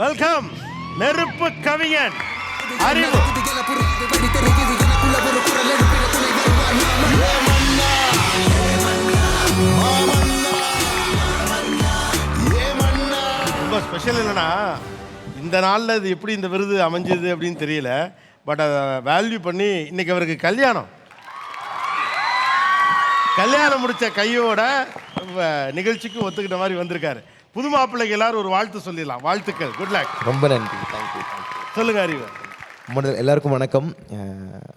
Welcome நெருப்பு கவிஞன். அறிவு. ரொம்ப ஸ்பெஷல் என்னன்னா இந்த நாளில் இது எப்படி இந்த விருது அமைஞ்சது அப்படின்னு தெரியல. பட் அதை வேல்யூ பண்ணி இன்னைக்கு அவருக்கு கல்யாணம். கல்யாணம் முடித்த கையோட நிகழ்ச்சிக்கு ஒத்துக்கிட்ட மாதிரி வந்திருக்காரு. புது மாப்பிள்ளைக்கு எல்லாரும் ஒரு வாழ்த்து சொல்லிடலாம். வாழ்த்துக்கள். குட் லக் ரொம்ப நன்றி. தேங்க்யூ சொல்லுங்க அறிவு. முதல் எல்லாருக்கும் வணக்கம்.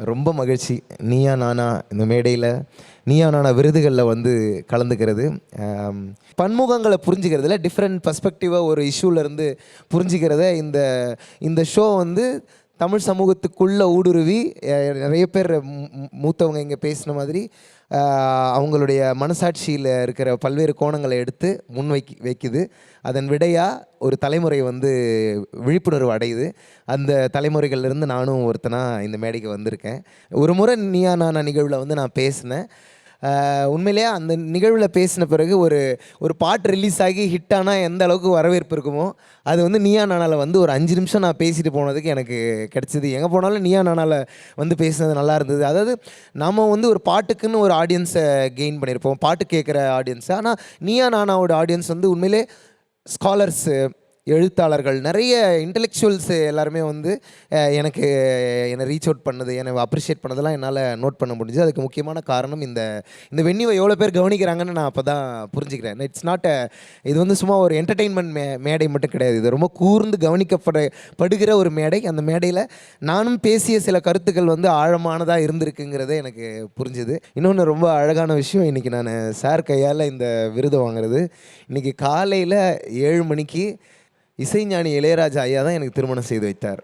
ரொம்ப மகிழ்ச்சி. நீயா நானா இந்த மேடையில் நீயா நானா விருதுகளில் வந்து கலந்துக்கிறது. பன்முகங்களை புரிஞ்சுக்கிறதுல டிஃப்ரெண்ட் பர்ஸ்பெக்டிவாக ஒரு இருந்து புரிஞ்சுக்கிறத இந்த இந்த ஷோ வந்து தமிழ் சமூகத்துக்குள்ளே ஊடுருவி நிறைய பேர் மூத்தவங்க இங்கே பேசின மாதிரி அவங்களுடைய மனசாட்சியில் இருக்கிற பல்வேறு கோணங்களை எடுத்து முன்வைக்கி வைக்குது. அதன் விடையாக ஒரு தலைமுறை வந்து விழிப்புணர்வு அடையுது. அந்த தலைமுறைகள்லேருந்து நானும் ஒருத்தனாக இந்த மேடைக்கு வந்திருக்கேன். ஒரு முறை நீயா நானா நிகழ்வில் வந்து நான் பேசினேன். உண்மையிலேயே அந்த நிகழ்வில் பேசின பிறகு ஒரு ஒரு பாட்டு ரிலீஸ் ஆகி ஹிட் ஆனால் எந்த அளவுக்கு வரவேற்பு இருக்குமோ அது வந்து நீயா நானால வந்து ஒரு அஞ்சு நிமிஷம் நான் பேசிட்டு போனதுக்கு எனக்கு கிடச்சிது. எங்கே போனாலும் நீயா நானால வந்து பேசினது நல்லா இருந்தது. அதாவது நாம் வந்து ஒரு பாட்டுக்குன்னு ஒரு ஆடியன்ஸை கெயின் பண்ணியிருப்போம் பாட்டு கேட்குற ஆடியன்ஸை ஆனால் நீயா நானாவோட ஆடியன்ஸ் வந்து உண்மையிலே ஸ்காலர்ஸு எழுத்தாளர்கள் நிறைய இன்டெலெக்சுவல்ஸ் எல்லாருமே வந்து எனக்கு என்னை ரீச் அவுட் பண்ணது என்னை அப்ரிஷியேட் பண்ணதெல்லாம் என்னால் நோட் பண்ண முடிஞ்சு அதுக்கு முக்கியமான காரணம் இந்த இந்த வென்யூவை எவ்வளோ பேர் கவனிக்கிறாங்கன்னு நான் அப்போ தான் புரிஞ்சுக்கிறேன் இட்ஸ் நாட் இது வந்து சும்மா ஒரு என்டர்டெயின்மெண்ட் மே மேடை மட்டும் கிடையாது. இது ரொம்ப கூர்ந்து கவனிக்கப்பட படுகிற ஒரு மேடை. அந்த மேடையில் நானும் பேசிய சில கருத்துக்கள் வந்து ஆழமானதாக இருந்திருக்குங்கிறதே எனக்கு புரிஞ்சுது. இன்னொன்று ரொம்ப அழகான விஷயம் இன்றைக்கி நான் சார் கையால் இந்த விருது வாங்குறது. இன்றைக்கி காலையில் ஏழு மணிக்கு இசைஞானி இளையராஜா ஐயா தான் எனக்கு திருமணம் செய்து வைத்தார்.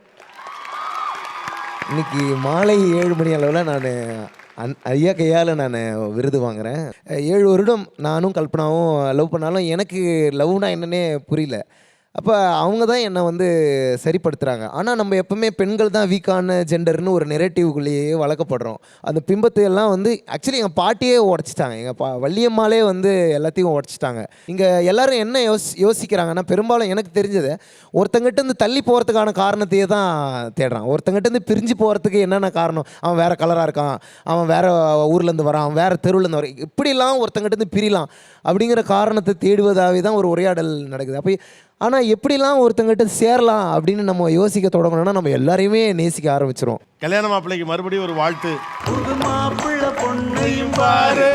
இன்னைக்கு மாலை ஏழு மணி அளவில் நான் அந் ஐயா கையால் நான் விருது வாங்குகிறேன் ஏழு வருடம் நானும் கல்பனாவும் லவ் பண்ணாலும் எனக்கு லவ்னா என்னன்னே புரியல. அப்போ அவங்க தான் என்னை வந்து சரிப்படுத்துகிறாங்க ஆனால் நம்ம எப்பவுமே பெண்கள் தான் வீக்கான ஜெண்டர்னு ஒரு நெரேட்டிவ்குள்ளேயே வளர்க்கப்படுறோம். அந்த பிம்பத்தை எல்லாம் வந்து ஆக்சுவலி எங்கள் பாட்டியே உடச்சிட்டாங்க. எங்கள் பா வள்ளியம்மாலே வந்து எல்லாத்தையும் உடச்சிட்டாங்க. இங்கே எல்லோரும் என்ன யோசி யோசிக்கிறாங்கன்னா பெரும்பாலும் எனக்கு தெரிஞ்சது ஒருத்தங்கிட்ட இருந்து தள்ளி போகிறதுக்கான காரணத்தையே தான் தேடுறான். ஒருத்தங்கிட்ட இருந்து பிரிஞ்சு போகிறதுக்கு என்னென்ன காரணம்? அவன் வேறு கலராக இருக்கான். அவன் வேறு ஊர்லேருந்து வரான். அவன் வேறு தெருவுலேருந்து வரான். இப்படிலாம் ஒருத்தங்கிட்ட இருந்து பிரிலாம் அப்படிங்கிற காரணத்தை தேடுவதாகவே தான் ஒரு உரையாடல் நடக்குது. அப்போ ஆனால் எப்படிலாம் ஒருத்தங்கிட்ட சேரலாம் அப்படின்னு நம்ம யோசிக்க தொடங்கணும்னா நம்ம எல்லாரையுமே நேசிக்க ஆரம்பிச்சிரும் கல்யாண மாப்பிள்ளைக்கு மறுபடியும் ஒரு வாழ்த்து. புது மாப்பிள்ள பொண்ணையும் பாரு.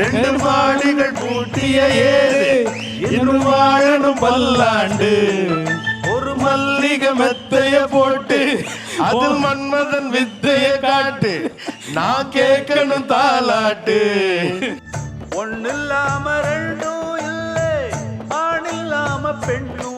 ரெண்டு மாடிகள் பூட்டிய ஏறு. இன்னும் வாழணும் பல்லாண்டு. ஒரு மல்லிகை மெத்தைய போட்டு அது மன்மதன் வித்தைய காட்டு. நான் கேட்கணும் தாலாட்டு. ஆண் இல்லாம பெண்ணும்